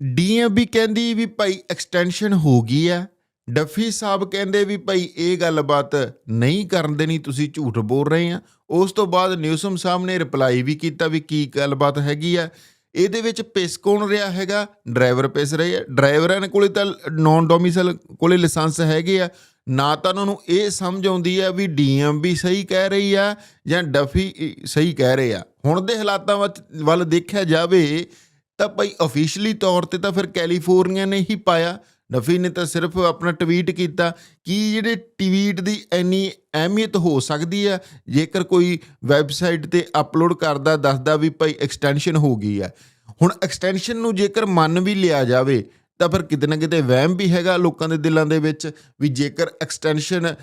ਡੀਐਮਬੀ ਕਹਿੰਦੀ ਵੀ ਭਾਈ ਐਕਸਟੈਂਸ਼ਨ ਹੋ ਗਈ ਆ। ਡੱਫੀ ਸਾਹਿਬ ਕਹਿੰਦੇ ਵੀ ਭਾਈ ਇਹ ਗੱਲਬਾਤ ਨਹੀਂ ਕਰਨ ਦੇਣੀ, ਤੁਸੀਂ ਝੂਠ ਬੋਲ ਰਹੇ ਆ। ਉਸ ਤੋਂ ਬਾਅਦ ਨਿਊਸਮ ਸਾਹਿਬ ਨੇ ਰਿਪਲਾਈ ਵੀ ਕੀਤਾ ਵੀ ਕੀ ਗੱਲਬਾਤ ਹੈਗੀ ਆ। ਇਹਦੇ ਵਿੱਚ ਪਿਸ ਕੌਣ ਰਿਹਾ ਹੈਗਾ? ਡਰਾਈਵਰ ਪਿਸ ਰਹੇ ਆ। ਡਰਾਈਵਰਾਂ ਦੇ ਕੋਲੇ ਤਾਂ ਨੌਨ ਡੋਮਿਸਾਈਲ ਕੋਲੇ ਲਾਇਸੈਂਸ ਹੈਗੇ ਆ। ਨਾ ਤਾਂ ਉਹਨਾਂ ਨੂੰ ਇਹ ਸਮਝ ਆਉਂਦੀ ਆ ਵੀ ਡੀਐਮਬੀ ਸਹੀ ਕਹਿ ਰਹੀ ਆ ਜਾਂ ਡਫੀ ਸਹੀ ਕਹਿ ਰਹੇ ਆ। ਹੁਣ ਦੇ ਹਾਲਾਤਾਂ ਵੱਲ ਦੇਖਿਆ ਜਾਵੇ ਤਾਂ ਭਾਈ ਅਫੀਸ਼ੀਅਲੀ ਤੌਰ ਤੇ ਤਾਂ ਫਿਰ ਕੈਲੀਫੋਰਨੀਆ ਨੇ ਹੀ ਪਾਇਆ। ਨਫੀ ਨੇ ਤਾਂ ਸਿਰਫ ਆਪਣਾ ਟਵੀਟ ਕੀਤਾ ਕਿ ਜਿਹੜੇ ਟਵੀਟ ਦੀ ਇੰਨੀ ਅਹਿਮੀਅਤ ਹੋ ਸਕਦੀ ਆ, ਜੇਕਰ ਕੋਈ ਵੈਬਸਾਈਟ ਤੇ ਅਪਲੋਡ ਕਰਦਾ, ਦੱਸਦਾ ਵੀ ਭਾਈ ਐਕਸਟੈਂਸ਼ਨ ਹੋ ਗਈ ਆ। ਹੁਣ ਐਕਸਟੈਂਸ਼ਨ ਨੂੰ ਜੇਕਰ ਮੰਨ ਵੀ ਲਿਆ ਜਾਵੇ, ਤਾਂ ਫਿਰ ਕਿਤੇ ਨਾ ਕਿਤੇ ਵਹਿਮ ਵੀ ਹੈਗਾ ਲੋਕਾਂ ਦੇ ਦਿਲਾਂ ਦੇ ਵਿੱਚ ਵੀ ਜੇਕਰ ਐਕਸਟੈਂਸ਼ਨ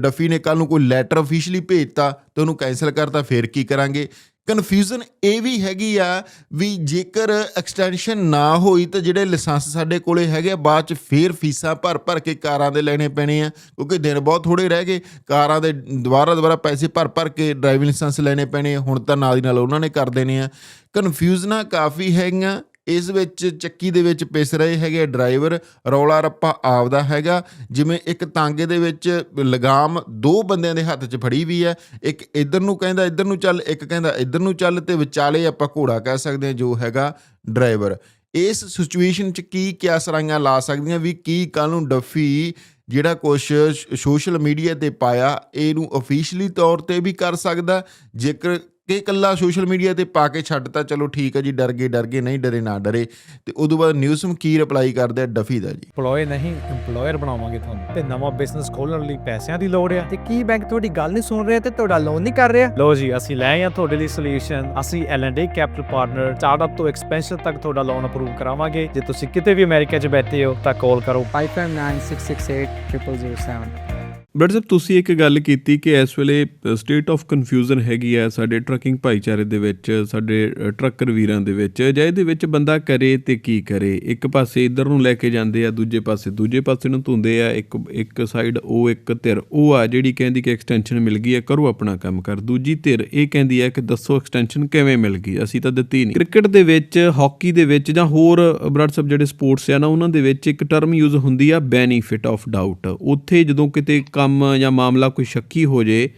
ਡਫੀ ਨੇ ਕੱਲ ਨੂੰ ਕੋਈ ਲੈਟਰ ਅਫੀਸ਼ੀਅਲੀ ਭੇਜਤਾ ਤੇ ਉਹਨੂੰ ਕੈਨਸਲ ਕਰਤਾ, ਫਿਰ ਕੀ ਕਰਾਂਗੇ? ਕਨਫਿਊਜ਼ਨ ਇਹ ਵੀ ਹੈਗੀ ਆ ਵੀ ਜੇਕਰ ਐਕਸਟੈਂਸ਼ਨ ਨਾ ਹੋਈ ਤਾਂ ਜਿਹੜੇ ਲਾਇਸੈਂਸ ਸਾਡੇ ਕੋਲੇ ਹੈਗੇ ਆ, ਬਾਅਦ ਚ ਫੇਰ ਫੀਸਾਂ ਭਰ ਭਰ ਕੇ ਕਾਰਾਂ ਦੇ ਲੈਣੇ ਪੈਣੇ ਆ ਕਿਉਂਕਿ ਦਿਨ ਬਹੁਤ ਥੋੜੇ ਰਹਿ ਗਏ ਕਾਰਾਂ ਦੇ ਦੁਬਾਰਾ ਦੁਬਾਰਾ ਪੈਸੇ ਭਰ ਭਰ ਕੇ ਡਰਾਈਵਿੰਗ ਲਾਇਸੈਂਸ ਲੈਣੇ ਪੈਣੇ ਹੁਣ ਤਾਂ ਨਾਲ ਦੀ ਨਾਲ ਉਹਨਾਂ ਨੇ ਕਰ ਦੇਣੇ ਆ। ਕਨਫਿਊਜ਼ਨਾਂ ਕਾਫੀ ਹੈਗੀਆਂ। ਇਸ ਵਿੱਚ ਚੱਕੀ ਦੇ ਵਿੱਚ ਪਿਸ ਰਹੇ ਹੈਗੇ ਡਰਾਈਵਰ, ਰੌਲਾ ਰੱਪਾ ਆਪਦਾ ਹੈਗਾ। ਜਿਵੇਂ ਇੱਕ ਤਾਂਗੇ ਦੇ ਵਿੱਚ ਲਗਾਮ ਦੋ ਬੰਦਿਆਂ ਦੇ ਹੱਥ 'ਚ ਫੜੀ ਵੀ ਹੈ। ਇੱਕ ਇੱਧਰ ਨੂੰ ਕਹਿੰਦਾ, ਇੱਧਰ ਨੂੰ ਚੱਲ, ਇੱਕ ਕਹਿੰਦਾ, ਇੱਧਰ ਨੂੰ ਚੱਲ ਤੇ ਵਿਚਾਲੇ ਆਪਾਂ ਘੋੜਾ ਕਹਿ ਸਕਦੇ ਹਾਂ ਜੋ ਹੈਗਾ ਡਰਾਈਵਰ। ਇਸ ਸਿਚੁਏਸ਼ਨ 'ਚ ਕੀ ਕਿਆਸਰਾਈਆਂ ਲਾ ਸਕਦੀਆਂ? ਵੀ ਕੀ ਕੱਲ ਨੂੰ ਡੱਫੀ ਜਿਹੜਾ ਕੁਝ ਸੋਸ਼ਲ ਮੀਡੀਆ ਤੇ ਪਾਇਆ, ਇਹਨੂੰ ਅਫੀਸ਼ੀਅਲੀ ਤੌਰ ਤੇ ਵੀ ਕਰ ਸਕਦਾ। ਜੇਕਰ ਕਿ ਇਕੱਲਾ ਸੋਸ਼ਲ ਮੀਡੀਆ ਤੇ ਪਾ ਕੇ ਛੱਡਤਾ ਚਲੋ ਠੀਕ ਹੈ ਜੀ ਡਰ ਗਏ ਡਰ ਗਏ ਨਹੀਂ ਡਰੇ ਨਾ ਡਰੇ। ਤੇ ਉਦੋਂ ਬਾਅਦ ਨਿਊਜ਼ਮ ਕੀ ਰਿਪਲਾਈ ਕਰਦੇ ਆ ਡਫੀ ਦਾ ਜੀ? EMPLOYE ਨਹੀਂ EMPLOYER ਬਣਾਵਾਂਗੇ ਤੁਹਾਨੂੰ। ਤੇ ਨਵਾਂ ਬਿਜ਼ਨਸ ਖੋਲਣ ਲਈ ਪੈਸਿਆਂ ਦੀ ਲੋੜ ਆ। ਤੇ ਕੀ ਬੈਂਕ ਤੁਹਾਡੀ ਗੱਲ ਨਹੀਂ ਸੁਣ ਰਿਹਾ ਤੇ ਤੁਹਾਡਾ ਲੋਨ ਨਹੀਂ ਕਰ ਰਿਹਾ? ਲੋ ਜੀ ਅਸੀਂ ਲੈ ਆਏ ਹਾਂ ਤੁਹਾਡੇ ਲਈ ਸੋਲੂਸ਼ਨ ਅਸੀਂ L&A ਕੈਪੀਟਲ ਪਾਰਟਨਰ ਸਟਾਰਟਅਪ ਤੋਂ ਐਕਸਪੈਂਸ਼ਨ ਤੱਕ ਤੁਹਾਡਾ ਲੋਨ ਅਪਰੂਵ ਕਰਾਵਾਂਗੇ। ਜੇ ਤੁਸੀਂ ਕਿਤੇ ਵੀ ਅਮਰੀਕਾ 'ਚ ਬੈਠੇ ਹੋ ਤਾਂ ਕਾਲ ਕਰੋ। 5596680007 ਬਟ ਸਾਹਿਬ, ਤੁਸੀਂ ਇੱਕ ਗੱਲ ਕੀਤੀ ਕਿ ਇਸ ਵੇਲੇ ਸਟੇਟ ਆਫ ਕਨਫਿਊਜ਼ਨ ਹੈਗੀ ਆ ਸਾਡੇ ਟਰੱਕਿੰਗ ਭਾਈਚਾਰੇ ਦੇ ਵਿੱਚ, ਸਾਡੇ ਟਰੱਕਰ ਵੀਰਾਂ ਦੇ ਵਿੱਚ। ਜਾਂ ਇਹਦੇ ਵਿੱਚ ਬੰਦਾ ਕਰੇ ਤੇ ਕੀ ਕਰੇ? ਇੱਕ ਪਾਸੇ ਇਧਰ ਨੂੰ ਲੈ ਕੇ ਜਾਂਦੇ ਆ, ਦੂਜੇ ਪਾਸੇ ਦੂਜੇ ਪਾਸੇ ਨੂੰ ਧੁੰਦੇ ਆ, ਇੱਕ ਇੱਕ ਸਾਈਡ ਉਹ, ਇੱਕ ਧਿਰ ਉਹ ਆ, ਜਿਹੜੀ ਕਹਿੰਦੀ ਕਿ ਐਕਸਟੈਂਸ਼ਨ ਮਿਲ ਗਈ ਹੈ ਕਰੋ ਆਪਣਾ ਕੰਮ ਕਰ। ਦੂਜੀ ਧਿਰ ਇਹ ਕਹਿੰਦੀ ਹੈ ਕਿ ਦੱਸੋ ਐਕਸਟੈਂਸ਼ਨ ਕਿਵੇਂ ਮਿਲ ਗਈ? ਅਸੀਂ ਤਾਂ ਦਿੱਤੀ ਨਹੀਂ। ਕ੍ਰਿਕਟ ਦੇ ਵਿੱਚ ਹਾਕੀ ਦੇ ਵਿੱਚ ਜਾਂ ਹੋਰ ਬ੍ਰਡ ਸਬ ਜਿਹੜੇ ਸਪੋਰਟਸ ਆ ਨਾ, ਉਹਨਾਂ ਦੇ ਵਿੱਚ ਇੱਕ ਟਰਮ ਯੂਜ਼ ਹੁੰਦੀ ਆ ਬੈਨੀਫਿਟ ਆਫ ਡਾਊਟ ਉੱਥੇ ਜਦੋਂ ਕਿਤੇ ਕੰਮ ਜਾਂ ਮਾਮਲਾ ਕੋਈ ਸ਼ੱਕੀ ਹੋ ਜੇ,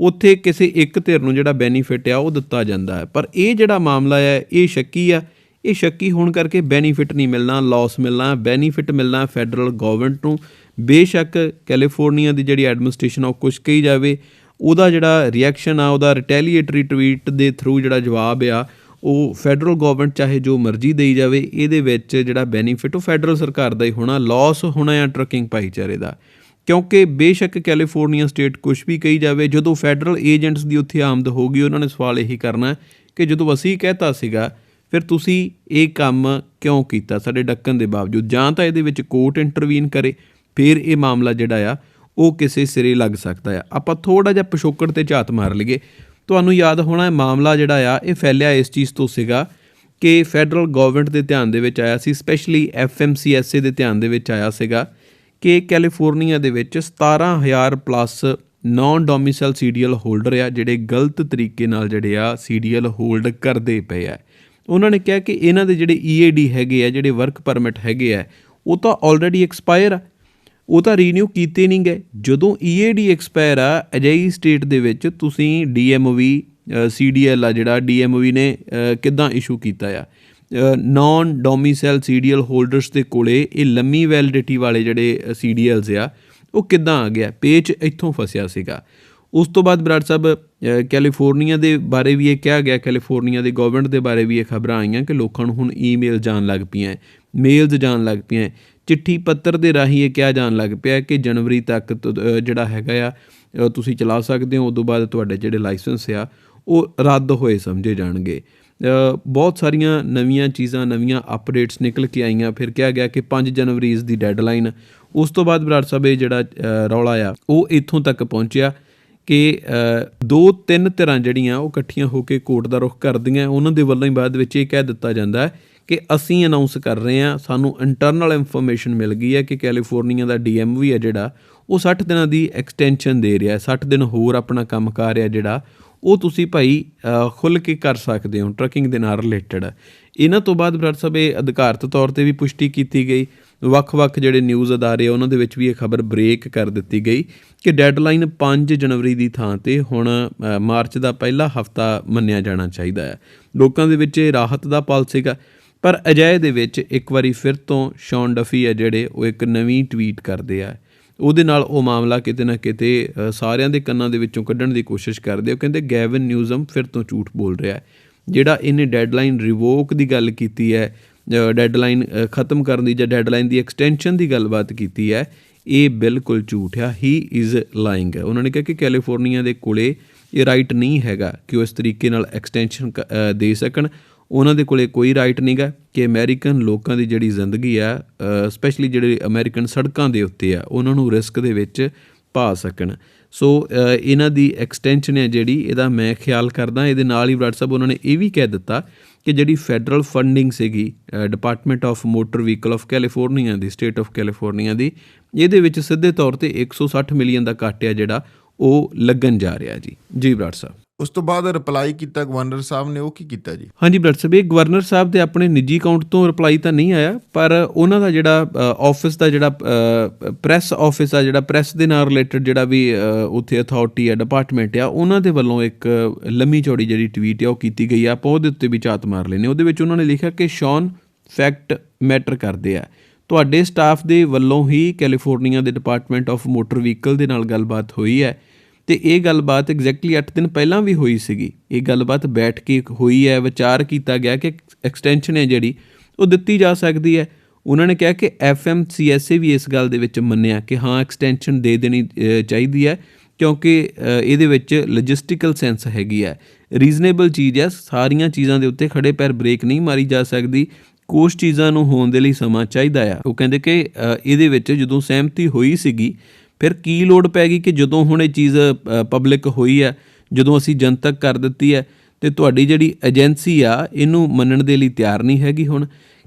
ਉੱਥੇ ਕਿਸੇ ਇੱਕ ਧਿਰ ਨੂੰ ਜਿਹੜਾ ਬੈਨੀਫਿਟ ਆ ਉਹ ਦਿੱਤਾ ਜਾਂਦਾ ਹੈ। ਪਰ ਇਹ ਜਿਹੜਾ ਮਾਮਲਾ ਹੈ, ਇਹ ਸ਼ੱਕੀ ਆ। ਇਹ ਸ਼ੱਕੀ ਹੋਣ ਕਰਕੇ ਬੈਨੀਫਿਟ ਨਹੀਂ ਮਿਲਣਾ ਲਾਸ ਮਿਲਣਾ ਬੈਨੀਫਿਟ ਮਿਲਣਾ ਫੈਡਰਲ ਗਵਰਨਮੈਂਟ ਨੂੰ। ਬੇਸ਼ੱਕ ਕੈਲੀਫੋਰਨੀਆ ਦੀ ਜਿਹੜੀ ਐਡਮਿਨਿਸਟ੍ਰੇਸ਼ਨ ਆ ਉਹ ਕੁਝ ਕਹੀ ਜਾਵੇ, ਉਹਦਾ ਜਿਹੜਾ ਰਿਐਕਸ਼ਨ ਆ, ਉਹਦਾ ਰਿਟੈਲੀਏਟਰੀ ਟਵੀਟ ਦੇ ਥਰੂ ਜਿਹੜਾ ਜਵਾਬ ਆ, ਉਹ ਫੈਡਰਲ ਗਵਰਨਮੈਂਟ ਚਾਹੇ ਜੋ ਮਰਜ਼ੀ ਦੇਈ ਜਾਵੇ, ਇਹਦੇ ਵਿੱਚ ਜਿਹੜਾ ਬੈਨੀਫਿਟ ਉਹ ਫੈਡਰਲ ਸਰਕਾਰ ਦਾ ਹੀ ਹੋਣਾ ਲਾਸ ਹੋਣਾ ਆ ਟਰੱਕਿੰਗ ਭਾਈਚਾਰੇ ਦਾ। ਕਿਉਂਕਿ ਬੇਸ਼ੱਕ ਕੈਲੀਫੋਰਨੀਆ ਸਟੇਟ ਕੁਝ ਵੀ ਕਹੀ ਜਾਵੇ, ਜਦੋਂ ਫੈਡਰਲ ਏਜੰਟਸ ਦੀ ਉੱਥੇ ਆਮਦ ਹੋਗੀ ਉਹਨਾਂ ਨੇ ਸਵਾਲ ਇਹੀ ਕਰਨਾ ਕਿ ਜਦੋਂ ਅਸੀਂ ਕਹਿਤਾ ਸੀਗਾ, ਫਿਰ ਤੁਸੀਂ ਇਹ ਕੰਮ ਕਿਉਂ ਕੀਤਾ ਸਾਡੇ ਡੱਕਣ ਦੇ ਬਾਵਜੂਦ? ਜਾਂ ਤਾਂ ਇਹਦੇ ਵਿੱਚ ਕੋਰਟ ਇੰਟਰਵੀਨ ਕਰੇ, ਫਿਰ ਇਹ ਮਾਮਲਾ ਜਿਹੜਾ ਆ, ਉਹ ਕਿਸੇ ਸਿਰੇ ਲੱਗ ਸਕਦਾ ਆ। ਆਪਾਂ ਥੋੜਾ ਜਿਹਾ ਪਿਛੋਕੜ ਤੇ ਝਾਤ ਮਾਰ ਲਈਏ। ਤੁਹਾਨੂੰ ਯਾਦ ਹੋਣਾ ਇਹ ਮਾਮਲਾ ਜਿਹੜਾ ਆ, ਇਹ ਫੈਲਿਆ ਇਸ ਚੀਜ਼ ਤੋਂ ਸੀਗਾ ਕਿ ਫੈਡਰਲ ਗਵਰਨਮੈਂਟ ਦੇ ਧਿਆਨ ਦੇ ਵਿੱਚ ਆਇਆ ਸੀ ਸਪੈਸ਼ਲੀ ਐਫਐਮਸੀਐਸਏ ਦੇ ਧਿਆਨ ਦੇ ਵਿੱਚ ਆਇਆ ਸੀਗਾ ਕਿ ਕੈਲੀਫੋਰਨੀਆ ਦੇ ਵਿੱਚ 17000 plus non domicile CDL holder ਆ, ਜਿਹੜੇ ਗਲਤ ਤਰੀਕੇ ਨਾਲ ਜਿਹੜੇ ਆ ਸੀਡੀਐਲ ਹੋਲਡ ਕਰਦੇ ਪਏ ਆ। ਉਹਨਾਂ ਨੇ ਕਿਹਾ ਕਿ ਇਹਨਾਂ ਦੇ ਜਿਹੜੇ ਈਏਡੀ ਹੈਗੇ ਆ, ਜਿਹੜੇ ਵਰਕ ਪਰਮਿਟ ਹੈਗੇ ਆ, ਉਹ ਤਾਂ ਆਲਰੇਡੀ ਐਕਸਪਾਇਰ ਆ। ਉਹ ਤਾਂ ਰੀਨਿਊ ਕੀਤੇ ਨਹੀਂ ਗਏ। ਜਦੋਂ ਈਏਡੀ ਐਕਸਪਾਇਰ ਆ, ਅਜਿਹੀ ਸਟੇਟ ਦੇ ਵਿੱਚ ਤੁਸੀਂ ਡੀਐਮਵੀ ਸੀਡੀਐਲ ਆ ਜਿਹੜਾ ਡੀਐਮਵੀ ਨੇ ਕਿੱਦਾਂ ਇਸ਼ੂ ਕੀਤਾ ਆ? ਨਾਨ ਡੋਮਿਸਾਈਲ ਸੀਡੀਐਲ ਹੋਲਡਰਸ ਦੇ ਕੋਲੇ ਇਹ ਲੰਮੀ ਵੈਲਿਡਿਟੀ ਵਾਲੇ ਜਿਹੜੇ ਸੀਡੀਐਲਸ ਆ, ਉਹ ਕਿੱਦਾਂ ਆ ਗਿਆ? ਪੇਜ ਇੱਥੋਂ ਫਸਿਆ ਸੀਗਾ। ਉਸ ਤੋਂ ਬਾਅਦ ਬਰਾੜ ਸਾਹਿਬ ਕੈਲੀਫੋਰਨੀਆ ਦੇ ਬਾਰੇ ਵੀ ਇਹ ਕਿਹਾ ਗਿਆ ਕੈਲੀਫੋਰਨੀਆ ਦੇ ਗਵਰਨਮੈਂਟ ਦੇ ਬਾਰੇ ਵੀ ਇਹ ਖਬਰਾਂ ਆਈਆਂ ਕਿ ਲੋਕਾਂ ਨੂੰ ਹੁਣ ਈਮੇਲ ਜਾਣ ਲੱਗ ਪਈਆਂ ਮੇਲਸ ਜਾਣ ਲੱਗ ਪਈਆਂ ਚਿੱਠੀ ਪੱਤਰ ਦੇ ਰਾਹੀਂ ਇਹ ਕਿਹਾ ਜਾਣ ਲੱਗ ਪਿਆ ਕਿ ਜਨਵਰੀ ਤੱਕ ਜਿਹੜਾ ਹੈਗਾ ਆ ਤੁਸੀਂ ਚਲਾ ਸਕਦੇ ਹੋ, ਉਦੋਂ ਬਾਅਦ ਤੁਹਾਡੇ ਜਿਹੜੇ ਲਾਇਸੈਂਸ ਆ, ਉਹ ਰੱਦ ਹੋਏ ਸਮਝੇ ਜਾਣਗੇ। ਬਹੁਤ ਸਾਰੀਆਂ ਨਵੀਆਂ ਚੀਜ਼ਾਂ, ਨਵੀਆਂ ਅਪਡੇਟਸ ਨਿਕਲ ਕੇ ਆਈਆਂ। ਫਿਰ ਕਿਹਾ ਗਿਆ ਕਿ 5 ਜਨਵਰੀ ਇਸ ਦੀ ਡੈਡਲਾਈਨ ਉਸ ਤੋਂ ਬਾਅਦ ਬਰਾੜ ਸਾਹਿਬ ਇਹ ਜਿਹੜਾ ਰੌਲਾ ਆ ਉਹ ਇੱਥੋਂ ਤੱਕ ਪਹੁੰਚਿਆ ਕਿ ਦੋ ਤਿੰਨ ਧਿਰਾਂ ਜਿਹੜੀਆਂ, ਉਹ ਇਕੱਠੀਆਂ ਹੋ ਕੇ ਕੋਰਟ ਦਾ ਰੁਖ ਕਰਦੀਆਂ। ਉਹਨਾਂ ਦੇ ਵੱਲੋਂ ਹੀ ਬਾਅਦ ਵਿੱਚ ਇਹ ਕਹਿ ਦਿੱਤਾ ਜਾਂਦਾ ਹੈ ਕਿ ਅਸੀਂ ਅਨਾਉਂਸ ਕਰ ਰਹੇ ਹਾਂ, ਸਾਨੂੰ ਇੰਟਰਨਲ ਇਨਫੋਰਮੇਸ਼ਨ ਮਿਲ ਗਈ ਹੈ ਕਿ ਕੈਲੀਫੋਰਨੀਆ ਦਾ ਡੀਐਮਵੀ ਹੈ ਜਿਹੜਾ, ਉਹ 60 ਦਿਨਾਂ ਦੀ ਐਕਸਟੈਂਸ਼ਨ ਦੇ ਰਿਹਾ ਹੈ। 60 ਦਿਨ ਹੋਰ ਆਪਣਾ ਕੰਮ ਕਰ ਰਿਹਾ ਜਿਹੜਾ ਉਹ ਤੁਸੀਂ ਭਾਈ ਅ, ਖੁੱਲ੍ਹ ਕੇ ਕਰ ਸਕਦੇ ਹੋ ਟਰੱਕਿੰਗ ਦੇ ਨਾਲ ਰਿਲੇਟਡ ਇਹਨਾਂ ਤੋਂ ਬਾਅਦ ਬ੍ਰਦਰ ਸਾਹਿਬ ਇਹ ਅਧਿਕਾਰਤ ਤੌਰ ਤੇ ਵੀ ਪੁਸ਼ਟੀ ਕੀਤੀ ਗਈ। ਵੱਖ-ਵੱਖ ਜਿਹੜੇ ਨਿਊਜ਼ ਅਦਾਰੇ ਉਹਨਾਂ ਦੇ ਵਿੱਚ ਵੀ ਇਹ ਖਬਰ ਬ੍ਰੇਕ ਕਰ ਦਿੱਤੀ ਗਈ ਕਿ ਡੈਡਲਾਈਨ 5 ਜਨਵਰੀ ਦੀ ਥਾਂ ਤੇ ਹੁਣ ਮਾਰਚ ਦਾ ਪਹਿਲਾ ਹਫਤਾ ਮੰਨਿਆ ਜਾਣਾ ਚਾਹੀਦਾ ਹੈ। ਲੋਕਾਂ ਦੇ ਵਿੱਚ ਇਹ ਰਾਹਤ ਦਾ ਪਲ ਸੀਗਾ ਪਰ ਅਜਿਹੇ ਦੇ ਵਿੱਚ ਇੱਕ ਵਾਰੀ ਫਿਰ ਤੋਂ ਸ਼ੌਨ ਡਫੀ ਹੈ ਜਿਹੜੇ ਉਹ ਇੱਕ ਨਵੀਂ ਟਵੀਟ ਕਰਦੇ ਆ। ਉਹਦੇ ਨਾਲ ਉਹ ਮਾਮਲਾ ਕਿਤੇ ਨਾ ਕਿਤੇ ਸਾਰਿਆਂ ਦੇ ਕੰਨਾਂ ਦੇ ਵਿੱਚੋਂ ਕੱਢਣ ਦੀ ਕੋਸ਼ਿਸ਼ ਕਰਦੇ ਉਹ ਕਹਿੰਦੇ, ਗੈਵਨ ਨਿਊਜ਼ਮ ਫਿਰ ਤੋਂ ਝੂਠ ਬੋਲ ਰਿਹਾ ਹੈ। ਜਿਹੜਾ ਇਹਨੇ ਡੈਡਲਾਈਨ ਰਿਵੋਕ ਦੀ ਗੱਲ ਕੀਤੀ ਹੈ ਡੈਡਲਾਈਨ ਖਤਮ ਕਰਨ ਦੀ ਜਾਂ ਡੈਡਲਾਈਨ ਦੀ ਐਕਸਟੈਂਸ਼ਨ ਦੀ ਗੱਲਬਾਤ ਕੀਤੀ ਹੈ, ਇਹ ਬਿਲਕੁਲ ਝੂਠ ਆ ਹੀ ਇਜ਼ ਲਾਈਂਗ ਉਹਨਾਂ ਨੇ ਕਿਹਾ ਕਿ ਕੈਲੀਫੋਰਨੀਆ ਦੇ ਕੋਲੇ ਇਹ ਰਾਈਟ ਨਹੀਂ ਹੈਗਾ ਕਿ ਉਹ ਇਸ ਤਰੀਕੇ ਨਾਲ ਐਕਸਟੈਂਸ਼ਨ ਦੇ ਸਕਣ। ਉਹਨਾਂ ਦੇ ਕੋਲੇ ਕੋਈ ਰਾਈਟ ਨਹੀਂਗਾ ਕਿ ਅਮਰੀਕਨ ਲੋਕਾਂ ਦੀ ਜਿਹੜੀ ਜ਼ਿੰਦਗੀ ਆ ਸਪੈਸ਼ਲੀ ਜਿਹੜੇ ਅਮਰੀਕਨ ਸੜਕਾਂ ਦੇ ਉੱਤੇ ਆ, ਉਹਨਾਂ ਨੂੰ ਰਿਸਕ ਦੇ ਵਿੱਚ ਪਾ ਸਕਣ। ਸੋ ਇਹਨਾਂ ਦੀ ਐਕਸਟੈਂਸ਼ਨ ਹੈ ਜਿਹੜੀ, ਇਹਦਾ ਮੈਂ ਖਿਆਲ ਕਰਦਾ, ਇਹਦੇ ਨਾਲ ਹੀ WhatsApp ਉਹਨਾਂ ਨੇ ਇਹ ਵੀ ਕਹਿ ਦਿੱਤਾ ਕਿ ਜਿਹੜੀ ਫੈਡਰਲ ਫੰਡਿੰਗ ਸੀਗੀ department of motor vehicle of California the state of California ਦੀ, ਇਹਦੇ ਵਿੱਚ ਸਿੱਧੇ ਤੌਰ ਤੇ 160 ਮਿਲੀਅਨ ਦਾ ਕੱਟ ਆ ਜਿਹੜਾ ਉਹ ਲੱਗਣ ਜਾ ਰਿਹਾ ਜੀ। ਜੀ ਬਰਾੜ ਸਾਹਿਬ। ਉਸ ਤੋਂ ਬਾਅਦ ਰਿਪਲਾਈ ਕੀਤਾ ਗਵਰਨਰ ਸਾਹਿਬ ਨੇ, ਉਹ ਕੀ ਕੀਤਾ ਜੀ? ਹਾਂਜੀ, ਬਲੱਡ ਸਾਹਿਬ, ਇਹ ਗਵਰਨਰ ਸਾਹਿਬ ਦੇ ਆਪਣੇ ਨਿੱਜੀ ਅਕਾਊਂਟ ਤੋਂ ਰਿਪਲਾਈ ਤਾਂ ਨਹੀਂ ਆਇਆ, ਪਰ ਉਹਨਾਂ ਦਾ ਜਿਹੜਾ ਆਫਿਸ ਦਾ ਜਿਹੜਾ ਪ੍ਰੈਸ ਆਫਿਸ ਆ, ਜਿਹੜਾ ਪ੍ਰੈਸ ਦੇ ਨਾਲ ਰਿਲੇਟਡ ਜਿਹੜਾ ਵੀ ਉੱਥੇ ਅਥਾਰਟੀ ਆ ਡਿਪਾਰਟਮੈਂਟ ਆ, ਉਹਨਾਂ ਦੇ ਵੱਲੋਂ ਇੱਕ ਲੰਮੀ ਚੌੜੀ ਜਿਹੜੀ ਟਵੀਟ ਆ, ਉਹ ਕੀਤੀ ਗਈ ਆ। ਆਪਾਂ ਉਹਦੇ ਉੱਤੇ ਵੀ ਝਾਤ ਮਾਰ ਲੈਨੇ ਉਹਦੇ ਵਿੱਚ ਉਹਨਾਂ ਨੇ ਲਿਖਿਆ ਕਿ ਸ਼ੌਨ ਫੈਕਟ ਮੈਟਰ ਕਰਦੇ ਆ। ਤੁਹਾਡੇ ਸਟਾਫ ਦੇ ਵੱਲੋਂ ਹੀ ਕੈਲੀਫੋਰਨੀਆ ਦੇ ਡਿਪਾਰਟਮੈਂਟ ਆਫ ਮੋਟਰ ਵਹੀਕਲ ਦੇ ਨਾਲ ਗੱਲਬਾਤ ਹੋਈ ਹੈ। ਤੇ ਇਹ ਗੱਲਬਾਤ ਐਗਜ਼ੈਕਟਲੀ 8 ਦਿਨ ਪਹਿਲਾਂ ਵੀ ਹੋਈ ਸੀਗੀ। ਇਹ ਗੱਲਬਾਤ ਬੈਠ ਕੇ ਹੋਈ ਹੈ, ਵਿਚਾਰ ਕੀਤਾ ਗਿਆ ਕਿ ਐਕਸਟੈਂਸ਼ਨ ਹੈ ਜਿਹੜੀ, ਉਹ ਦਿੱਤੀ ਜਾ ਸਕਦੀ ਹੈ। ਉਹਨਾਂ ਨੇ ਕਿਹਾ ਕਿ ਐਫਐਮਸੀਐਸਏ ਵੀ ਇਸ ਗੱਲ ਦੇ ਵਿੱਚ ਮੰਨਿਆ ਕਿ ਹਾਂ ਐਕਸਟੈਂਸ਼ਨ ਦੇ ਦੇਣੀ ਚਾਹੀਦੀ ਹੈ, ਕਿਉਂਕਿ ਇਹਦੇ ਵਿੱਚ ਲੌਜਿਸਟਿਕਲ ਸੈਂਸ ਹੈਗੀ ਹੈ। ਰੀਜ਼ਨੇਬਲ ਚੀਜ਼ ਹੈ, ਸਾਰੀਆਂ ਚੀਜ਼ਾਂ ਦੇ ਉੱਤੇ ਖੜੇ ਪੈਰ ਬ੍ਰੇਕ ਨਹੀਂ ਮਾਰੀ ਜਾ ਸਕਦੀ। ਕੁਝ ਚੀਜ਼ਾਂ ਨੂੰ ਹੋਣ ਦੇ ਲਈ ਸਮਾਂ ਚਾਹੀਦਾ ਆ। ਉਹ ਕਹਿੰਦੇ ਕਿ ਇਹਦੇ ਵਿੱਚ ਜਦੋਂ ਸਹਿਮਤੀ ਹੋਈ ਸੀਗੀ ਫਿਰ ਕੀ ਲੋੜ ਪੈ ਗਈ ਕਿ ਜਦੋਂ ਹੁਣ ਇਹ ਚੀਜ਼ ਪਬਲਿਕ ਹੋਈ ਹੈ, ਜਦੋਂ ਅਸੀਂ ਜਨਤਕ ਕਰ ਦਿੱਤੀ ਹੈ, ਤੇ ਤੁਹਾਡੀ ਜਿਹੜੀ ਏਜੰਸੀ ਆ, ਇਹਨੂੰ ਮੰਨਣ ਦੇ ਲਈ ਤਿਆਰ ਨਹੀਂ ਹੈਗੀ ਹੁਣ।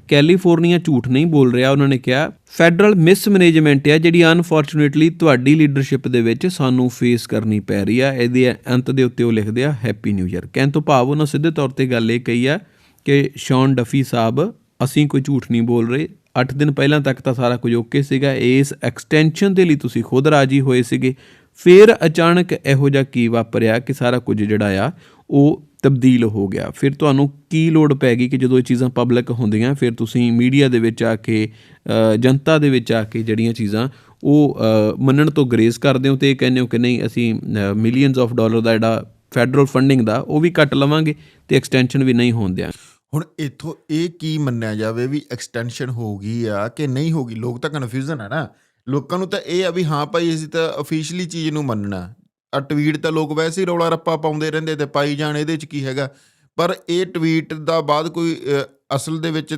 ਕੈਲੀਫੋਰਨੀਆ ਝੂਠ ਨਹੀਂ ਬੋਲ ਰਿਹਾ, ਉਹਨਾਂ ਨੇ ਕਿਹਾ। ਫੈਡਰਲ ਮਿਸਮੈਨੇਜਮੈਂਟ ਹੈ ਜਿਹੜੀ ਅਨਫੋਰਚੂਨੇਟਲੀ ਤੁਹਾਡੀ ਲੀਡਰਸ਼ਿਪ ਦੇ ਵਿੱਚ ਸਾਨੂੰ ਫੇਸ ਕਰਨੀ ਪੈ ਰਹੀ ਆ। ਇਹਦੇ ਅੰਤ ਦੇ ਉੱਤੇ ਉਹ ਲਿਖਦੇ ਆ ਹੈਪੀ ਨਿਊ ਇਅਰ ਕਹਿਣ ਤੋਂ ਭਾਵ ਉਹਨਾਂ ਸਿੱਧੇ ਤੌਰ ਤੇ ਗੱਲ ਇਹ ਕਹੀ ਆ ਕਿ ਸ਼ੌਨ ਡਫੀ ਸਾਹਿਬ, ਅਸੀਂ ਕੋਈ ਝੂਠ ਨਹੀਂ ਬੋਲ ਰਹੇ 8 ਦਿਨ ਪਹਿਲਾਂ ਤੱਕ ਤਾਂ ਸਾਰਾ ਕੁਝ ਓਕੇ ਸੀਗਾ। ਇਸ ਐਕਸਟੈਂਸ਼ਨ ਦੇ ਲਈ ਤੁਸੀਂ ਖੁਦ ਰਾਜੀ ਹੋਏ ਸੀਗੇ। ਫਿਰ ਅਚਾਨਕ ਇਹੋ ਜਿਹਾ ਕੀ ਵਾਪਰਿਆ ਕਿ ਸਾਰਾ ਕੁਝ ਜਿਹੜਾ ਆ, ਉਹ ਤਬਦੀਲ ਹੋ ਗਿਆ। ਫਿਰ ਤੁਹਾਨੂੰ ਕੀ ਲੋੜ ਪੈ ਗਈ ਕਿ ਜਦੋਂ ਇਹ ਚੀਜ਼ਾਂ ਪਬਲਿਕ ਹੁੰਦੀਆਂ, ਫਿਰ ਤੁਸੀਂ ਮੀਡੀਆ ਦੇ ਵਿੱਚ ਆ ਕੇ ਜਨਤਾ ਦੇ ਵਿੱਚ ਆ ਕੇ ਜਿਹੜੀਆਂ ਚੀਜ਼ਾਂ, ਉਹ ਮੰਨਣ ਤੋਂ ਗਰੇਜ਼ ਕਰਦੇ ਹੋ ਤੇ ਇਹ ਕਹਿੰਦੇ ਹੋ ਕਿ ਨਹੀਂ, ਅਸੀਂ ਮਿਲੀਅਨਸ ਆਫ ਡਾਲਰ ਦਾ ਜਿਹੜਾ ਫੈਡਰਲ ਫੰਡਿੰਗ ਦਾ, ਉਹ ਵੀ ਕੱਟ ਲਵਾਂਗੇ ਤੇ ਐਕਸਟੈਂਸ਼ਨ ਵੀ ਨਹੀਂ ਹੋਣ ਦਿਆਂ ਹੁਣ ਇੱਥੋਂ ਇਹ ਕੀ ਮੰਨਿਆ ਜਾਵੇ ਵੀ ਐਕਸਟੈਂਸ਼ਨ ਹੋ ਗਈ ਆ ਕਿ ਨਹੀਂ ਹੋਗੀ ਲੋਕ ਤਾਂ ਕਨਫਿਊਜ਼ਨ ਆ ਨਾ। ਲੋਕਾਂ ਨੂੰ ਤਾਂ ਇਹ ਆ ਵੀ ਹਾਂ ਭਾਈ ਅਸੀਂ ਤਾਂ ਅਫੀਸ਼ੀਅਲੀ ਚੀਜ਼ ਨੂੰ ਮੰਨਣਾ। ਆ ਟਵੀਟ ਤਾਂ ਲੋਕ ਵੈਸੇ ਹੀ ਰੌਲਾ ਰੱਪਾ ਪਾਉਂਦੇ ਰਹਿੰਦੇ ਤੇ ਪਾਈ ਜਾਣ ਇਹਦੇ ਚ ਕੀ ਹੈਗਾ? ਪਰ ਇਹ ਟਵੀਟ ਦਾ ਬਾਅਦ ਕੋਈ ਅਸਲ ਦੇ ਵਿੱਚ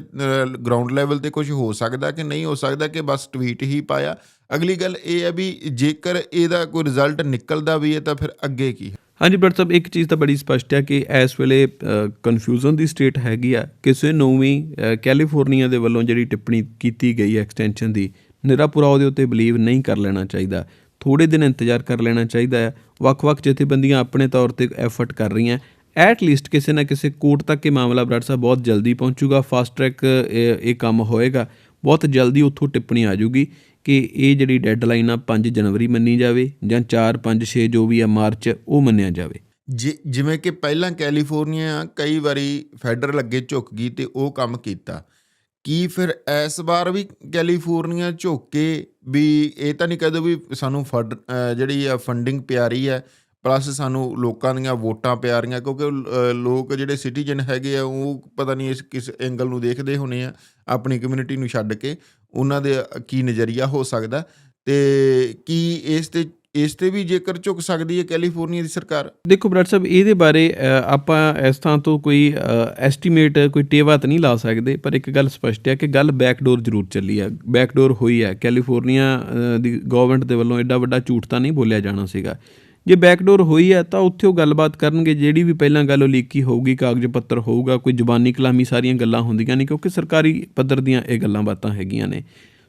ਗਰਾਊਂਡ ਲੈਵਲ ਤੇ ਕੁਝ ਹੋ ਸਕਦਾ ਕਿ ਨਹੀਂ ਹੋ ਸਕਦਾ ਕਿ ਬਸ ਟਵੀਟ ਹੀ ਪਾਇਆ? ਅਗਲੀ ਗੱਲ ਇਹ ਹੈ ਵੀ ਜੇਕਰ ਇਹਦਾ ਕੋਈ ਰਿਜ਼ਲਟ ਨਿਕਲਦਾ ਵੀ ਹੈ ਤਾਂ ਫਿਰ ਅੱਗੇ ਕੀ ਹਾਂਜੀ ਬਟ ਸਾਹਿਬ, ਇੱਕ ਚੀਜ਼ ਤਾਂ ਬੜੀ ਸਪਸ਼ਟ ਹੈ ਕਿ ਇਸ ਵੇਲੇ ਕਨਫਿਊਜ਼ਨ ਦੀ ਸਟੇਟ ਹੈਗੀ ਆ। ਕਿਸੇ ਨੂੰ ਵੀ ਕੈਲੀਫੋਰਨੀਆ ਦੇ ਵੱਲੋਂ ਜਿਹੜੀ ਟਿੱਪਣੀ ਕੀਤੀ ਗਈ ਹੈ ਐਕਸਟੈਂਸ਼ਨ ਦੀ, ਨਿਰਾਪੁਰਾ ਉਹਦੇ ਉੱਤੇ ਬਲੀਵ ਨਹੀਂ ਕਰ ਲੈਣਾ ਚਾਹੀਦਾ। ਥੋੜੇ ਦਿਨ ਇੰਤਜ਼ਾਰ ਕਰ ਲੈਣਾ ਚਾਹੀਦਾ ਹੈ। ਵੱਖ-ਵੱਖ ਜਥੇਬੰਦੀਆਂ ਆਪਣੇ ਤੌਰ ਤੇ ਐਫਰਟ ਕਰ ਰਹੀਆਂ। ਐਟ ਲੀਸਟ ਕਿਸੇ ਨਾ ਕਿਸੇ ਕੋਰਟ ਤੱਕ ਇਹ ਮਾਮਲਾ ਬਰਾੜ ਸਾਹਿਬ ਬਹੁਤ ਜਲਦੀ ਪਹੁੰਚੂਗਾ। ਫਾਸਟ ਟਰੈਕ ਇਹ ਕੰਮ ਹੋਏਗਾ। ਬਹੁਤ ਜਲਦੀ ਉੱਥੋਂ ਟਿੱਪਣੀ ਆ ਜੂਗੀ ਕਿ ਇਹ ਜਿਹੜੀ ਡੈਡਲਾਈਨ ਆ 5 ਜਨਵਰੀ ਮੰਨੀ ਜਾਵੇ ਜਾਂ 4 5 6 ਜੋ ਵੀ ਆ ਮਾਰਚ, ਉਹ ਮੰਨਿਆ ਜਾਵੇ। ਜਿ- ਜਿਵੇਂ ਕਿ ਪਹਿਲਾਂ ਕੈਲੀਫੋਰਨੀਆ ਕਈ ਵਾਰੀ ਫੈਡਰਲ ਅੱਗੇ ਝੁੱਕ ਗਈ ਤੇ ਉਹ ਕੰਮ ਕੀਤਾ। ਕੀ ਫਿਰ ਇਸ ਵਾਰ ਵੀ ਕੈਲੀਫੋਰਨੀਆ ਝੁੱਕ ਕੇ ਵੀ ਇਹ ਤਾਂ ਨਹੀਂ ਕਹਦੇ ਵੀ ਸਾਨੂੰ ਫੰਡ ਜਿਹੜੀ ਆ ਫੰਡਿੰਗ ਪਿਆਰੀ ਹੈ ਪਲੱਸ ਸਾਨੂੰ ਲੋਕਾਂ ਦੀਆਂ ਵੋਟਾਂ ਪਿਆਰੀਆਂ ਕਿਉਂਕਿ ਲੋਕ ਜਿਹੜੇ ਸਿਟੀਜ਼ਨ ਹੈਗੇ ਆ, ਉਹ ਪਤਾ ਨਹੀਂ ਇਸ ਕਿਸ ਐਂਗਲ ਨੂੰ ਦੇਖਦੇ ਹੋਣੇ ਆ, ਆਪਣੀ ਕਮਿਊਨਿਟੀ ਨੂੰ ਛੱਡ ਕੇ। ਉਹਨਾਂ ਦੇ ਕੀ ਨਜ਼ਰੀਆ ਹੋ ਸਕਦਾ? ਤੇ ਕੀ ਇਸ ਤੇ ਇਸ ਤੇ ਵੀ ਜੇਕਰ ਝੁਕ ਸਕਦੀ ਹੈ ਕੈਲੀਫੋਰਨੀਆ ਦੀ ਸਰਕਾਰ? ਦੇਖੋ ਬਰਾੜ ਸਾਹਿਬ, ਇਹਦੇ ਬਾਰੇ ਆਪਾਂ ਇਸ ਥਾਂ ਤੋਂ ਕੋਈ ਐਸਟੀਮੇਟ ਕੋਈ ਟੇਵਾ ਤਾਂ ਨਹੀਂ ਲਾ ਸਕਦੇ, ਪਰ ਇੱਕ ਗੱਲ ਸਪਸ਼ਟ ਹੈ ਕਿ ਗੱਲ ਬੈਕਡੋਰ ਜ਼ਰੂਰ ਚੱਲੀ ਹੈ ਬੈਕਡੋਰ ਹੋਈ ਹੈ। ਕੈਲੀਫੋਰਨੀਆ ਦੀ ਗਵਰਨਮੈਂਟ ਦੇ ਵੱਲੋਂ ਐਡਾ ਵੱਡਾ ਝੂਠ ਤਾਂ ਨਹੀਂ ਬੋਲਿਆ ਜਾਣਾ ਸੀਗਾ। ਜੇ ਬੈਕਡੋਰ ਹੋਈ ਹੈ ਤਾਂ ਉੱਥੇ ਉਹ ਗੱਲਬਾਤ ਕਰਨਗੇ, ਜਿਹੜੀ ਵੀ ਪਹਿਲਾਂ ਗੱਲ ਉਹ ਲੀਕੀ ਹੋਊਗੀ ਕਾਗਜ਼ ਪੱਤਰ ਹੋਊਗਾ, ਕੋਈ ਜ਼ੁਬਾਨੀ ਕਲਾਮੀ ਸਾਰੀਆਂ ਗੱਲਾਂ ਹੁੰਦੀਆਂ ਨੇ, ਕਿਉਂਕਿ ਸਰਕਾਰੀ ਪੱਧਰ ਦੀਆਂ ਇਹ ਗੱਲਾਂ ਬਾਤਾਂ ਹੈਗੀਆਂ ਨੇ।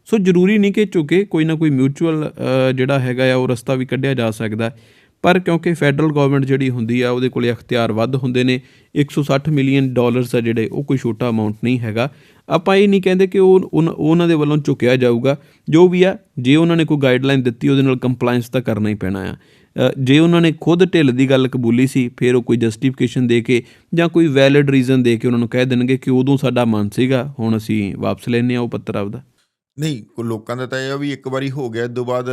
ਸੋ ਜ਼ਰੂਰੀ ਨਹੀਂ ਕਿ ਝੁਕੇ, ਕੋਈ ਨਾ ਕੋਈ ਮਿਊਚੁਅਲ ਜਿਹੜਾ ਹੈਗਾ ਆ, ਉਹ ਰਸਤਾ ਵੀ ਕੱਢਿਆ ਜਾ ਸਕਦਾ ਪਰ ਕਿਉਂਕਿ ਫੈਡਰਲ ਗਵਰਨਮੈਂਟ ਜਿਹੜੀ ਹੁੰਦੀ ਆ, ਉਹਦੇ ਕੋਲੇ ਅਖਤਿਆਰ ਵੱਧ ਹੁੰਦੇ ਨੇ 160 ਮਿਲੀਅਨ ਡਾਲਰਸ ਆ ਜਿਹੜੇ, ਉਹ ਕੋਈ ਛੋਟਾ ਅਮਾਉਂਟ ਨਹੀਂ ਹੈਗਾ। ਆਪਾਂ ਇਹ ਨਹੀਂ ਕਹਿੰਦੇ ਕਿ ਉਹ, ਉਨ- ਉਹਨਾਂ ਦੇ ਵੱਲੋਂ ਚੁੱਕਿਆ ਜਾਊਗਾ। ਜੋ ਵੀ ਆ, ਜੇ ਉਹਨਾਂ ਨੇ ਕੋਈ ਗਾਈਡਲਾਈਨ ਦਿੱਤੀ, ਉਹਦੇ ਨਾਲ ਕੰਪਲਾਈਂਸ ਤਾਂ ਕਰਨਾ ਹੀ ਪੈਣਾ ਆ। ਜੇ ਉਹਨਾਂ ਨੇ ਖੁਦ ਢਿੱਲ ਦੀ ਗੱਲ ਕਬੂਲੀ ਸੀ, ਫਿਰ ਉਹ ਕੋਈ ਜਸਟੀਫਿਕੇਸ਼ਨ ਦੇ ਕੇ ਜਾਂ ਕੋਈ ਵੈਲਿਡ ਰੀਜ਼ਨ ਦੇ ਕੇ ਉਹਨਾਂ ਨੂੰ ਕਹਿ ਦੇਣਗੇ ਕਿ ਉਦੋਂ ਸਾਡਾ ਮਨ ਸੀਗਾ, ਹੁਣ ਅਸੀਂ ਵਾਪਸ ਲੈਨੇ ਆ ਉਹ ਪੱਤਰ ਆਪਦਾ। ਨਹੀਂ ਕੋ ਲੋਕਾਂ ਦਾ ਤਾਂ ਇਹ ਵੀ ਇੱਕ ਵਾਰੀ ਹੋ ਗਿਆ ਤੋਂ ਬਾਅਦ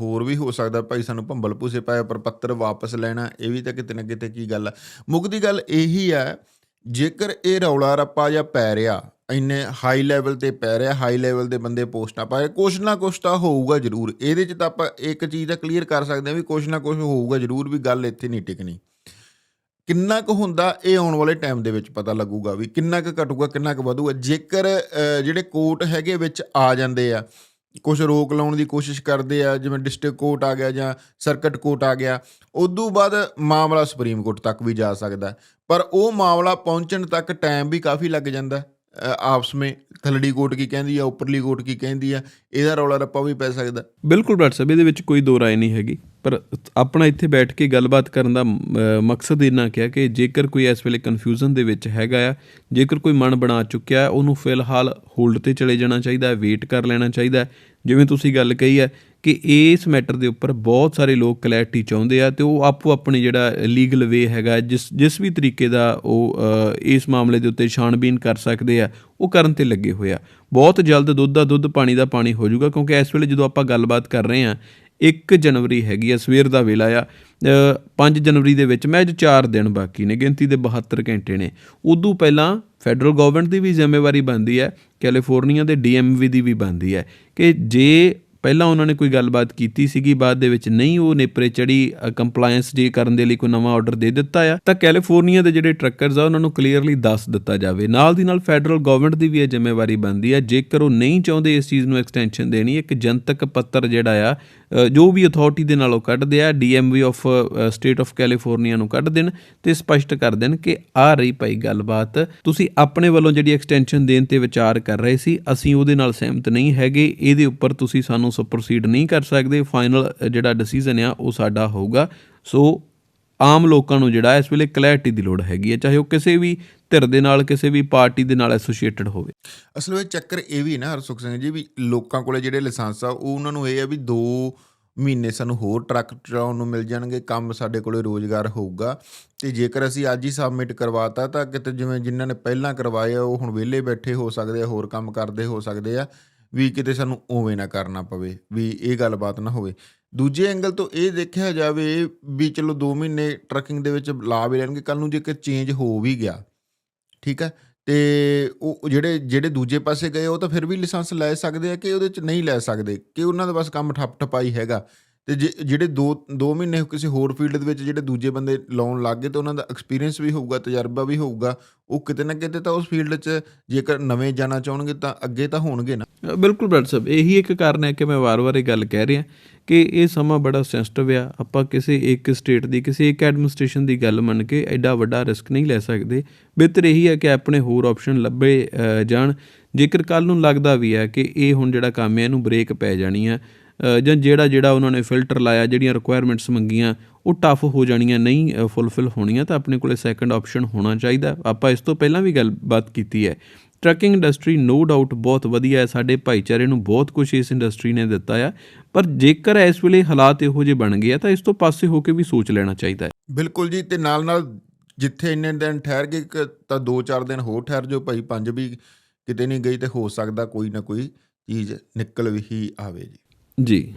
ਹੋਰ ਵੀ ਹੋ ਸਕਦਾ, ਭਾਈ ਸਾਨੂੰ ਭੰਬਲ ਭੂਸੇ ਪਾਇਆ, ਪਰ ਪੱਤਰ ਵਾਪਸ ਲੈਣਾ, ਇਹ ਵੀ ਤਾਂ ਕਿਤੇ ਨਾ ਕਿਤੇ ਕੀ ਗੱਲ ਆ। ਮੁੱਕਦੀ ਗੱਲ ਇਹੀ ਆ, ਜੇਕਰ ਇਹ ਰੌਲਾ ਰੱਪਾ ਜਾਂ ਪੈ ਰਿਹਾ ਇੰਨੇ ਹਾਈ ਲੈਵਲ ਤੇ ਪੈ ਰਿਹਾ ਹਾਈ ਲੈਵਲ ਦੇ ਬੰਦੇ ਪੋਸਟਾਂ ਪਾ ਰਹੇ ਕੁਛ ਨਾ ਕੁਛ ਤਾਂ ਹੋਊਗਾ ਜ਼ਰੂਰ। ਇਹਦੇ 'ਚ ਤਾਂ ਆਪਾਂ ਇੱਕ ਚੀਜ਼ ਤਾਂ ਕਲੀਅਰ ਕਰ ਸਕਦੇ ਹਾਂ ਵੀ ਕੁਛ ਨਾ ਕੁਛ ਹੋਊਗਾ ਜ਼ਰੂਰ ਵੀ ਗੱਲ ਇੱਥੇ ਨਹੀਂ ਟਿਕਣੀ। ਕਿੰਨਾ ਕੁ ਹੁੰਦਾ ਇਹ ਆਉਣ ਵਾਲੇ ਟਾਈਮ ਦੇ ਵਿੱਚ ਪਤਾ ਲੱਗੂਗਾ ਵੀ ਕਿੰਨਾ ਕੁ ਘਟੂਗਾ, ਕਿੰਨਾ ਕੁ ਵਧੂਗਾ। ਜੇਕਰ ਜਿਹੜੇ ਕੋਰਟ ਹੈਗੇ ਵਿੱਚ ਆ ਜਾਂਦੇ ਆ ਕੁਝ ਰੋਕ ਲਾਉਣ ਦੀ ਕੋਸ਼ਿਸ਼ ਕਰਦੇ ਆ, ਜਿਵੇਂ ਡਿਸਟ੍ਰਿਕਟ ਕੋਰਟ ਆ ਗਿਆ ਜਾਂ ਸਰਕਟ ਕੋਰਟ ਆ ਗਿਆ, ਉਦੋਂ ਬਾਅਦ ਮਾਮਲਾ ਸੁਪਰੀਮ ਕੋਰਟ ਤੱਕ ਵੀ ਜਾ ਸਕਦਾ। ਪਰ ਉਹ ਮਾਮਲਾ ਪਹੁੰਚਣ ਤੱਕ ਟਾਈਮ ਵੀ ਕਾਫੀ ਲੱਗ ਜਾਂਦਾ। ਆਪਸ ਵਿੱਚ ਥਲੜੀ ਕੋਰਟ ਕੀ ਕਹਿੰਦੀ ਆ, ਉੱਪਰਲੀ ਕੋਟ ਕੀ ਕਹਿੰਦੀ ਆ, ਇਹਦਾ ਰੌਲਾ ਰੱਪਾ ਵੀ ਪੈ ਸਕਦਾ। ਬਿਲਕੁਲ ਡਾਕਟਰ ਸਾਹਿਬ, ਇਹਦੇ ਵਿੱਚ ਕੋਈ ਦੋ ਰਾਏ ਨਹੀਂ ਹੈਗੀ। ਪਰ ਆਪਣਾ ਇੱਥੇ ਬੈਠ ਕੇ ਗੱਲਬਾਤ ਕਰਨ ਦਾ ਮਕਸਦ ਇਹਨਾਂ ਕਿਹਾ ਕਿ ਜੇਕਰ ਕੋਈ ਇਸ ਵੇਲੇ ਕਨਫਿਊਜ਼ਨ ਦੇ ਵਿੱਚ ਹੈਗਾ ਆ, ਜੇਕਰ ਕੋਈ ਮਨ ਬਣਾ ਚੁੱਕਿਆ, ਉਹਨੂੰ ਫਿਲਹਾਲ ਹੋਲਡ ਤੇ ਚਲੇ ਜਾਣਾ ਚਾਹੀਦਾ ਹੈ ਵੇਟ ਕਰ ਲੈਣਾ ਚਾਹੀਦਾ। ਜਿਵੇਂ ਤੁਸੀਂ ਗੱਲ ਕਹੀ ਹੈ ਕਿ ਇਸ ਮੈਟਰ ਦੇ ਉੱਪਰ ਬਹੁਤ ਸਾਰੇ ਲੋਕ ਕਲੈਰਿਟੀ ਚਾਹੁੰਦੇ ਆ ਤੇ ਉਹ ਆਪੋ ਆਪਣੇ ਜਿਹੜਾ ਲੀਗਲ ਵੇ ਹੈਗਾ, ਜਿਸ ਜਿਸ ਵੀ ਤਰੀਕੇ ਦਾ ਉਹ ਇਸ ਮਾਮਲੇ ਦੇ ਉੱਤੇ ਛਾਣਬੀਨ ਕਰ ਸਕਦੇ ਆ, ਉਹ ਕਰਨ ਤੇ ਲੱਗੇ ਹੋਏ ਆ। ਬਹੁਤ ਜਲਦ ਦੁੱਧ ਦਾ ਦੁੱਧ, ਪਾਣੀ ਦਾ ਪਾਣੀ ਹੋ ਜਾਊਗਾ, ਕਿਉਂਕਿ ਇਸ ਵੇਲੇ ਜਦੋਂ ਆਪਾਂ ਗੱਲਬਾਤ ਕਰ ਰਹੇ ਆ 1 ਜਨਵਰੀ ਹੈਗੀ ਆ, ਸਵੇਰ ਦਾ ਵੇਲਾ ਆ 5 ਜਨਵਰੀ ਦੇ ਵਿੱਚ, ਮੈਂ ਅੱਜ 4 ਦਿਨ ਬਾਕੀ ਨੇ, ਗਿਣਤੀ ਦੇ 72 ਘੰਟੇ ਨੇ। ਉਦੋਂ ਪਹਿਲਾਂ ਫੈਡਰਲ ਗਵਰਨਮੈਂਟ ਦੀ ਵੀ ਜ਼ਿੰਮੇਵਾਰੀ ਬਣਦੀ ਹੈ, ਕੈਲੀਫੋਰਨੀਆ ਦੇ ਡੀਐਮਵੀ ਦੀ ਵੀ ਬਣਦੀ ਹੈ, ਕਿ ਜੇ ਪਹਿਲਾਂ ਉਹਨਾਂ ਨੇ ਕੋਈ ਗੱਲਬਾਤ ਕੀਤੀ ਸੀਗੀ, ਬਾਅਦ ਦੇ ਵਿੱਚ ਨਹੀਂ, ਉਹ ਨੇਪਰੇ ਚੜੀ ਕੰਪਲਾਈਂਸ ਜੇ ਕਰਨ ਦੇ ਲਈ ਕੋਈ ਨਵਾਂ ਆਰਡਰ ਦੇ ਦਿੱਤਾ ਆ। ਤਾਂ ਕੈਲੀਫੋਰਨੀਆ ਦੇ ਜਿਹੜੇ ਟਰੱਕਰਸ ਆ, ਉਹਨਾਂ ਨੂੰ ਕਲੀਅਰਲੀ ਦੱਸ ਦਿੱਤਾ ਜਾਵੇ। ਨਾਲ ਦੀ ਨਾਲ ਫੈਡਰਲ ਗਵਰਨਮੈਂਟ ਦੀ ਵੀ ਇਹ ਜ਼ਿੰਮੇਵਾਰੀ ਬਣਦੀ ਆ। ਜੇਕਰ ਉਹ ਨਹੀਂ ਚਾਹੁੰਦੇ ਇਸ ਚੀਜ਼ ਨੂੰ ਐਕਸਟੈਂਸ਼ਨ ਦੇਣੀ, ਇੱਕ ਜਨਤਕ ਪੱਤਰ ਜਿਹੜਾ ਆ ਜੋ ਵੀ ਅਥਾਰਟੀ ਦੇ ਨਾਲ ਉਹ ਕੱਢਦੇ ਆ DMV of state of California ਨੂੰ ਕੱਢ ਦੇਣ ਤੇ ਸਪਸ਼ਟ ਕਰ ਦੇਣ ਕਿ ਆ ਰਹੀ ਭਾਈ ਗੱਲਬਾਤ, ਤੁਸੀਂ ਆਪਣੇ ਵੱਲੋਂ ਜਿਹੜੀ ਐਕਸਟੈਂਸ਼ਨ ਦੇਣ ਤੇ ਵਿਚਾਰ ਕਰ ਰਹੇ ਸੀ, ਅਸੀਂ ਉਹਦੇ ਨਾਲ ਸਹਿਮਤ ਨਹੀਂ ਹੈਗੇ, ਇਹਦੇ ਉੱਪਰ ਤੁਸੀਂ ਸਾਨੂੰ ਸੁਪਰਸੀਡ ਨਹੀਂ ਕਰ ਸਕਦੇ ਫਾਈਨਲ ਜਿਹੜਾ ਡਿਸੀਜਨ ਆ, ਉਹ ਸਾਡਾ ਹੋਊਗਾ। ਸੋ ਆਮ ਲੋਕਾਂ ਨੂੰ ਜਿਹੜਾ ਇਸ ਵੇਲੇ ਕਲੈਰਿਟੀ ਦੀ ਲੋੜ ਹੈਗੀ ਹੈ ਚਾਹੇ ਉਹ ਕਿਸੇ ਵੀ ਧਿਰ ਦੇ ਨਾਲ ਕਿਸੇ ਵੀ ਪਾਰਟੀ ਦੇ ਨਾਲ ਐਸੋਸੀਏਟਡ ਹੋਵੇ। ਅਸਲ ਵਿੱਚ ਚੱਕਰ ਇਹ ਵੀ ਨਾ ਹਰਸੁਖ ਸਿੰਘ ਜੀ ਵੀ ਲੋਕਾਂ ਕੋਲੇ ਜਿਹੜੇ ਲਾਇਸੈਂਸ ਆ, ਉਹ ਉਹਨਾਂ ਨੂੰ ਇਹ ਆ ਵੀ 2 ਮਹੀਨੇ ਸਾਨੂੰ ਹੋਰ ਟਰੱਕ ਚਲਾਉਣ ਨੂੰ ਮਿਲ ਜਾਣਗੇ, ਕੰਮ ਸਾਡੇ ਕੋਲੇ ਰੋਜ਼ਗਾਰ ਹੋਊਗਾ। ਤੇ ਜੇਕਰ ਅਸੀਂ ਅੱਜ ਹੀ ਸਬਮਿਟ ਕਰਵਾਤਾ ਤਾਂ ਕਿਤੇ ਜਿਵੇਂ ਜਿਨ੍ਹਾਂ ਨੇ ਪਹਿਲਾਂ ਕਰਵਾਏ ਆ, ਉਹ ਹੁਣ ਵਿਹਲੇ ਬੈਠੇ ਹੋ ਸਕਦੇ ਆ, ਹੋਰ ਕੰਮ ਕਰਦੇ ਹੋ ਸਕਦੇ ਆ, ਵੀ ਕਿਤੇ ਸਾਨੂੰ ਉਵੇਂ ਨਾ ਕਰਨਾ ਪਵੇ, ਵੀ ਇਹ ਗੱਲਬਾਤ ਨਾ ਹੋਵੇ। ਦੂਜੇ ਐਂਗਲ ਤੋਂ ਇਹ ਦੇਖਿਆ ਜਾਵੇ ਵੀ ਚਲੋ 2 ਮਹੀਨੇ ਟਰੱਕਿੰਗ ਦੇ ਵਿੱਚ ਲਾ ਵੀ ਲੈਣਗੇ ਕੱਲ ਨੂੰ ਜੇਕਰ ਚੇਂਜ ਹੋ ਵੀ ਗਿਆ ਠੀਕ ਹੈ? ਤੇ ਉਹ ਜਿਹੜੇ ਜਿਹੜੇ ਦੂਜੇ ਪਾਸੇ ਗਏ, ਉਹ ਤਾਂ ਫਿਰ ਵੀ ਲਾਇਸੈਂਸ ਲੈ ਸਕਦੇ ਆ ਕਿ ਉਹਦੇ ਚ ਨਹੀਂ ਲੈ ਸਕਦੇ? ਕਿ ਉਹਨਾਂ ਦਾ ਬਸ ਕੰਮ ਠੱਪ ਠਪਾਈ ਹੈਗਾ? ਤੇ ਜੇ- ਜਿਹੜੇ 2 2 ਮਹੀਨੇ ਕਿਸੇ ਹੋਰ ਫੀਲਡ ਦੇ ਵਿੱਚ ਜਿਹੜੇ ਦੂਜੇ ਬੰਦੇ ਲਾਉਣ ਲੱਗ ਗਏ ਤੇ ਉਹਨਾਂ ਦਾ ਐਕਸਪੀਰੀਅੰਸ ਵੀ ਹੋਊਗਾ, ਤਜਰਬਾ ਵੀ ਹੋਊਗਾ, ਉਹ ਕਿਤੇ ਨਾ ਕਿਤੇ ਤਾਂ ਉਸ ਫੀਲਡ 'ਚ ਜੇਕਰ ਨਵੇਂ ਜਾਣਾ ਚਾਹਣਗੇ ਤਾਂ ਅੱਗੇ ਤਾਂ ਹੋਣਗੇ ਨਾ। ਬਿਲਕੁਲ ਬ੍ਰਟ ਸਾਹਿਬ, ਇਹੀ ਇੱਕ ਕਾਰਨ ਹੈ ਕਿ ਮੈਂ ਵਾਰ-ਵਾਰ ਇਹ ਗੱਲ ਕਹਿ ਰਿਹਾ ਕਿ ਇਹ ਸਮਾਂ ਬੜਾ ਸੈਂਸਿਟਿਵ ਆ। ਆਪਾਂ ਕਿਸੇ ਇੱਕ ਸਟੇਟ ਦੀ, ਕਿਸੇ ਇੱਕ ਐਡਮਿਨਿਸਟ੍ਰੇਸ਼ਨ ਦੀ ਗੱਲ ਮੰਨ ਕੇ ਐਡਾ ਵੱਡਾ ਰਿਸਕ ਨਹੀਂ ਲੈ ਸਕਦੇ। ਬਿਹਤਰ ਇਹੀ ਹੈ ਕਿ ਆਪਣੇ ਹੋਰ ਆਪਸ਼ਨ ਲੱਭੇ ਜਾਣ। ਜੇਕਰ ਕੱਲ ਨੂੰ ਲੱਗਦਾ ਵੀ ਹੈ ਕਿ ਇਹ ਹੁਣ ਜਿਹੜਾ ਕੰਮ ਹੈ, ਇਹਨੂੰ ਬ੍ਰੇਕ ਪੈ ਜਾਣੀ ਹੈ ਜਾਂ ਜਿਹੜਾ ਜਿਹੜਾ ਉਹਨਾਂ ਨੇ ਫਿਲਟਰ ਲਾਇਆ, ਜਿਹੜੀਆਂ ਰਿਕੁਆਇਰਮੈਂਟਸ ਮੰਗੀਆਂ, ਉਹ ਟਫ ਹੋ ਜਾਣੀਆਂ, ਨਹੀਂ ਫੁੱਲਫਿਲ ਹੋਣੀਆਂ, ਤਾਂ ਆਪਣੇ ਕੋਲੇ ਸੈਕੰਡ ਆਪਸ਼ਨ ਹੋਣਾ ਚਾਹੀਦਾ। ਆਪਾਂ ਇਸ ਤੋਂ ਪਹਿਲਾਂ ਵੀ ਗੱਲਬਾਤ ਕੀਤੀ ਹੈ। ਟਰੱਕਿੰਗ ਇੰਡਸਟਰੀ ਨੋ ਡਾਊਟ ਬਹੁਤ ਵਧੀਆ ਹੈ। ਸਾਡੇ ਭਾਈਚਾਰੇ ਨੂੰ ਬਹੁਤ ਕੁਝ ਇਸ ਇੰਡਸਟਰੀ ਨੇ ਦਿੱਤਾ ਆ। ਪਰ ਜੇਕਰ ਇਸ ਵੇਲੇ ਹਾਲਾਤ ਇਹੋ ਜਿਹੇ ਬਣ ਗਏ ਆ, ਤਾਂ ਇਸ ਤੋਂ ਪਾਸੇ ਹੋ ਕੇ ਵੀ ਸੋਚ ਲੈਣਾ ਚਾਹੀਦਾ ਹੈ। ਬਿਲਕੁਲ ਜੀ, ਤੇ ਨਾਲ ਨਾਲ ਜਿੱਥੇ ਇੰਨੇ ਦਿਨ ਠਹਿਰ ਗਏ ਕ- ਤਾਂ 2-4 ਦਿਨ ਹੋਰ ਠਹਿਰ ਜੋ ਭਾਈ ਪੰਜ ਵੀ ਕਿਤੇ ਨਹੀਂ ਗਈ, ਤੇ ਹੋ ਸਕਦਾ ਕੋਈ ਨਾ ਕੋਈ ਚੀਜ਼ ਨਿਕਲ ਵੀ ਹੀ ਆਵੇ ਜੀ। ਜੀ।